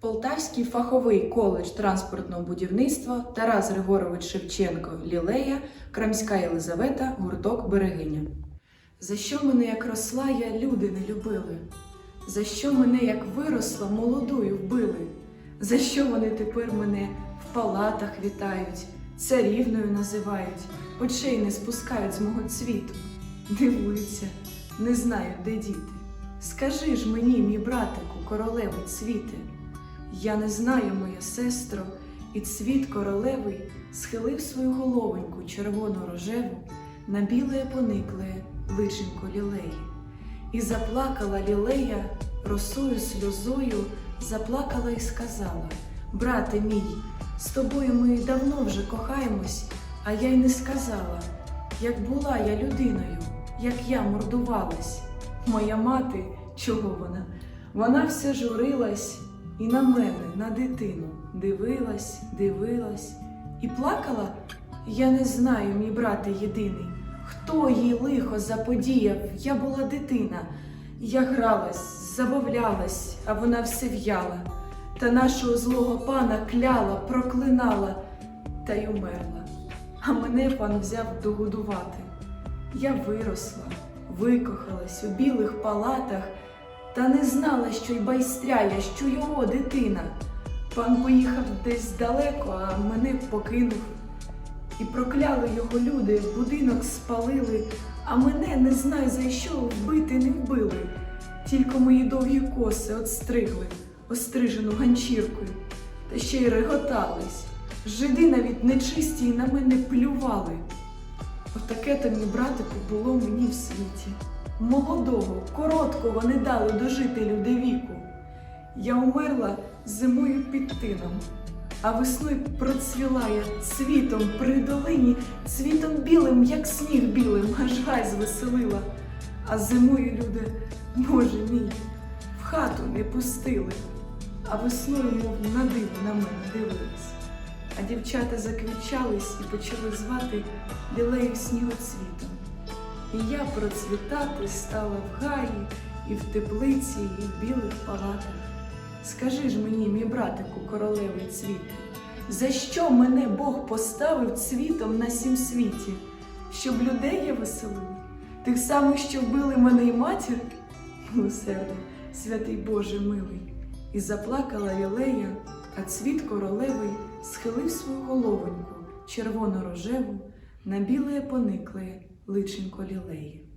Полтавський фаховий коледж транспортного будівництва Тарас Григорович Шевченко Лілея, Крамська Єлизавета, гурток Берегиня. За що мене, як росла, я люди не любили? За що мене, як виросла, молодою вбили? За що вони тепер мене в палатах вітають, царівною називають, очей не спускають з мого цвіту? Дивуються, не знаю, де діти. Скажи ж мені, мій братику, королеви цвіте, я не знаю, моя сестро, і цвіт королевий схилив свою головоньку червону рожеву на біле поникле личенко лілеї. І заплакала лілея росою сльозою, заплакала і сказала: Брате мій, з тобою ми давно вже кохаємось, а я й не сказала, як була я людиною, як я мордувалась. Моя мати, чого вона? Вона все журилась і на мене, на дитину, дивилась, дивилась і плакала. Я не знаю, мій брате єдиний, хто їй лихо заподіяв, я була дитина. Я гралась, забавлялась, а вона все в'яла. Та нашого злого пана кляла, проклинала та й умерла. А мене пан взяв догодувати. Я виросла, викохалась у білих палатах, та не знала, що й байстряя, що його дитина. Пан поїхав десь далеко, а мене покинув. І прокляли його люди, будинок спалили, а мене не знаю за що вбити не вбили. Тільки мої довгі коси отстригли, острижену ганчіркою, та ще й реготались. Жиди навіть нечисті й на мене плювали. Отаке то, мій братику, було мені в світі. Молодого, короткого не дали дожити люди віку. Я умерла зимою під тином, а весною процвіла я цвітом при долині, цвітом білим, як сніг білим, аж гай звеселила. А зимою люди, Боже мій, в хату не пустили, а весною, мов на диво на мене дивились. А дівчата заквічались і почали звати лілею снігоцвітом. І я процвітати стала в гаї, і в теплиці, і в білих палатах. Скажи ж мені, мій братику, королеви цвіти, за що мене Бог поставив цвітом на сім світі? Щоб людей я веселив? Тих самих, що вбили мене й матір? Милосердний, святий Боже милий. І заплакала лілея, а цвіт королевий схилив свою головоньку червоно-рожеву на біле поникле личенько лілеї.